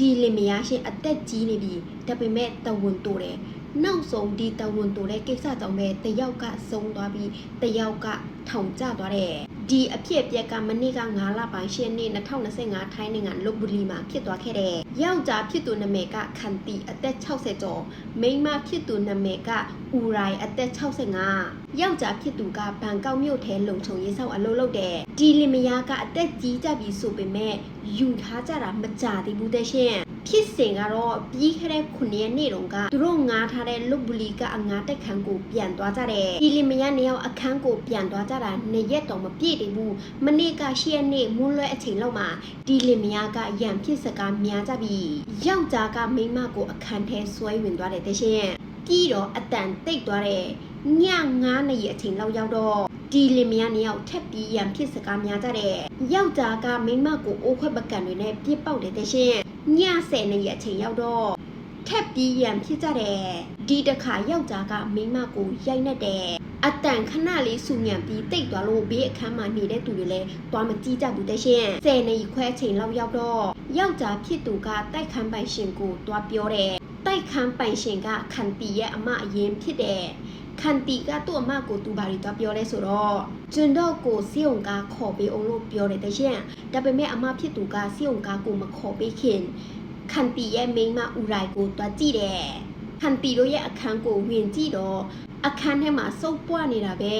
ဒီလင်မယားရှင်အသက်ကြီးနေပြီဒါပေမဲ့တဝန်တိုတယ်နောက်ဆုံးဒီတဝန်တိုတဲ့ကိစ္စကြောင့်ပဲတယောက်ကဆုံးသွားပြီးတယောက်က ထောင်ကျသွားတယ်ဒီအဖြစ်အပျက်ကမနေ့က9လပိုင်းရှင်းနေ့2025ထိုင်းနိုင်ငံလုတ်ဘူလီမှာဖြစ်သွားခဲ့တယ်ယောက်ျားဖြစ်သူနာမည်ကခန်တီအသက်60ကျော်မိန်းမဖြစ်သူနာမည်ကဦးရိုင်အသက်65ယောက်ျားဖြစ်သူကဘန်ကောက်မြို့ထဲလုံခြုံရေးဆောင်အလုပ်လုပ်တယ်ဒီလင်မယားကအသက်ကြီးကြပြီဆိုပေမဲ့ယူထားကြတာမကြသေးဘူးတဲ့ရှင် ဖြစ်စဉ်ကတော့ပြီးခဲ့တဲ့ခုနှစ်ရက်နေ့တုန်းကသူတို့ငားထားတဲ့လုတ်ဘူလီကအငားတက်ခန်းကိုပြန်သွားကြတယ်။ဒီလင်မယားနှစ်ယောက်အခန်းကိုပြန်သွားကြတာနှစ်ရက်တော့မပြည့်သေးဘူး။မနေ့ကရှရက်နေ့မွန်းလွဲအချိန်လောက်မှာဒီလင်မယားကရံဖြစ်စကားများကြပြီ။ယောက်ျားကမိန်းမကိုအခန်းထဲဆွဲဝင်သွားတယ်တဲ့ရှင်။ပြီးတော့အတန်တိတ်သွားတယ်။ည9နာရီအချိန်လောက်ရောက်တော့ ဒီလင်မယားနှစ်ယောက်ထက်ပြီးရံဖြစ်စကားများကြတယ်။ယောက်ျားကမိန်းမကိုအိုးခွက်ပကံတွေနဲ့ပြစ်ပေါက်တယ်တဲ့ရှင်။ည10နှစ်ရက်အချိန်ရောက်တော့ထက်ပြီးရန်ဖြစ်ကြတယ်ဒီတခါယောက်ျားကမိန်းမကိုရိုက်နှက်တယ်အတန်ခဏလေးဆူညံပြီးတိတ်သွားလို့ဘေးအခန်းမှာနေတဲ့သူတွေလည်းသွားမကြည့်ကြဘူးတဲ့ရှင်10နှစ်ခွဲအချိန်လောက်ရောက်တော့ယောက်ျားဖြစ်သူကတိုက်ခန်းပိုင်ရှင်ကိုသွားပြောတယ်တိုက်ခန်းပိုင်ရှင်ကခန်တီရဲ့အမအရင်ဖြစ်တယ် ခန်တီကသူ့အမကိုသူဘာတွေသွားပြောလဲဆိုတော့ကျွန်းတော့ကိုစီုံကားခေါ်ပေးအောင်လို့ပြောတယ်တဲ့ရှင်ဒါပေမဲ့အမဖြစ်သူကစီုံကားကိုမခေါ်ပေးခင်ခန်တီရဲ့မိန်းမဦးရိုင်ကိုတွားကြည့်တယ်ခန်တီတို့ရဲ့အခန်းကိုဝင်ကြည့်တော့အခန်းထဲမှာစုပ်ပွားနေတာပဲ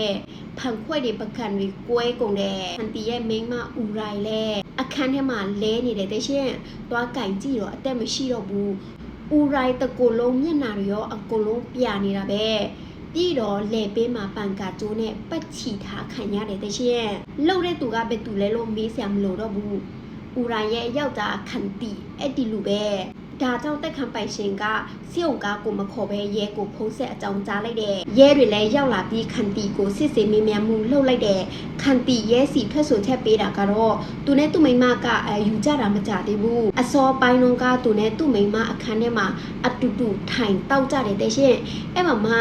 ဖန်ခွက်တွေပကံတွေကွဲကုန်တယ်ခန်တီရဲ့မိန်းမဦးရိုင်လည်းအခန်းထဲမှာလဲနေတယ်တဲ့ရှင်တွားကင်ကြည့်တော့အသက်မရှိတော့ဘူးဦးရိုင်တကူလုံးမျက်နှာတွေရောအကုန်လုံးပြနေတာပဲ ပြီးတော့လေပေးမှာပန်ကာကျိုးနဲ့ပတ်ချီထားခံရတယ်တဲ့ရှင်လှုပ်တဲ့သူကဘယ်သူလဲလို့မေးစရာမလိုတော့ဘူးဦးရိုင်ရဲ့ယောက်ျားခန်တီအဲ့ဒီလူပဲဒါကြောင့်တက်ခံပိုင်ရှင်ကစီုံကားကိုမခေါ်ပဲရဲကိုဖုံးဆက်အကြောင်းကြားလိုက်တယ်ရဲတွေလည်းရောက်လာပြီးခန်တီကိုစစ်ဆေးမေးမြန်းမှုလှုပ်လိုက်တယ် ခန်တီရဲစီထွက်ဆိုချက်ပေးတာကတော့သူနဲ့သူ့မိန်းမကအယူကြတာမကြသေးဘူးအစောပိုင်းလုံးကသူနဲ့သူ့မိန်းမအခန်းထဲမှာအတူတူထိုင်တောက်ကြတယ်တဲ့ရှင်အဲ့မှာမှ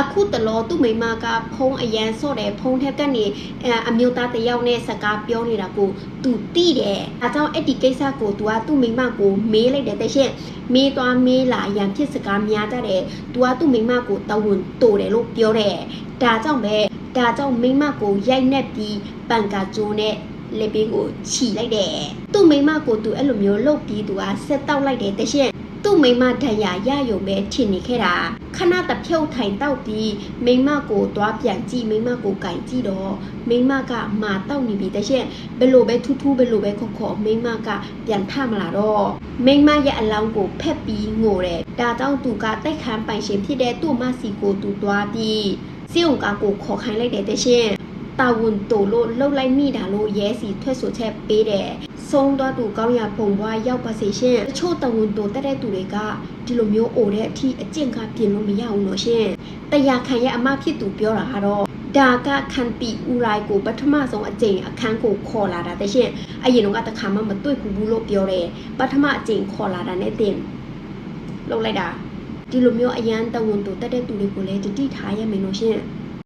အခုတလောသူ့မိန်းမကဖုံးအရန်ဆော့တယ်ဖုံးထက်ကနေအဲအမျိုးသားတစ်ယောက်နဲ့စကားပြောနေတာကိုသူတိတယ်အဲကြောင့်အဲ့ဒီကိစ္စကို तू ကသူ့မိန်းမကိုမေးလိုက်တယ်တဲ့ရှင်မေးသွားမေးလာရန်ဖြစ်စကားများကြတယ် तू ကသူ့မိန်းမကိုတဝန်တိုတယ်လို့ပြောတယ်ဒါကြောင့်ပဲ ဒါကြောင့်မိန်းမကိုရိုက်နှက်ပြီးပန်ကာကျိုးနဲ့လက်ပင်ကိုခြိလိုက်တယ်သူ့မိန်းမကို तू အဲ့လိုမျိုးလုပ်ပြီး तू ကဆက်တောက်လိုက်တယ်တဲ့ရှင်သူ့မိန်းမဒဏ်ရာရယုံပဲထင်နေခဲ့တာခဏတဖြုတ်ထိုင်တောက်ပြီးမိန်းမကိုသွားပြန်ကြည့်မိန်းမကိုကင်ကြည့်တော့မိန်းမကမာတောက်နေပြီတဲ့ရှင်ဘယ်လိုပဲထူးထူးဘယ်လိုပဲခေါ်ခေါ်မိန်းမကပြန်ထမလာတော့မိန်းမရဲ့အလောင်းကိုဖက်ပြီးငိုတယ်ဒါကြောင့်သူကတိုက်ခန်းပိုင်ရှင်ဖြစ်တဲ့သူ့မစီကိုသူသွားပြီး စီုံကကိုခေါ်ခိုင်းလိုက်တယ်တဲ့ရှင်တာဝန်တိုလို့လှုပ်လိုက်မိတာလို့ရဲစီထွက်ဆိုချက်ပေးတယ်ဆုံးသွားသူကောင်းရပုံပွားရောက်ပါစေရှင်တချို့တဝန်တိုတက်တဲ့သူတွေကဒီလိုမျိုးအိုတဲ့အထိအကျင့်ကပြင်လို့မရအောင်လို့ရှင်တရားခံရဲ့အမဖြစ်သူပြောတာကတော့ဒါကခန်တီဦးရိုင်ကိုပထမဆုံးအကြိမ်အခန်းကိုခေါ်လာတာတဲ့ရှင်အရင်တော့တခါမှမတွေ့ဘူးဘူးလို့ပြောတယ်ပထမအကြိမ်ခေါ်လာတာနဲ့တင်လှုပ်လိုက်တာ ဒီလိုမျိုးအရန်တဝန်တူတက်တဲ့သူတွေကိုလည်းတတိထားရမယ်လို့ရှင်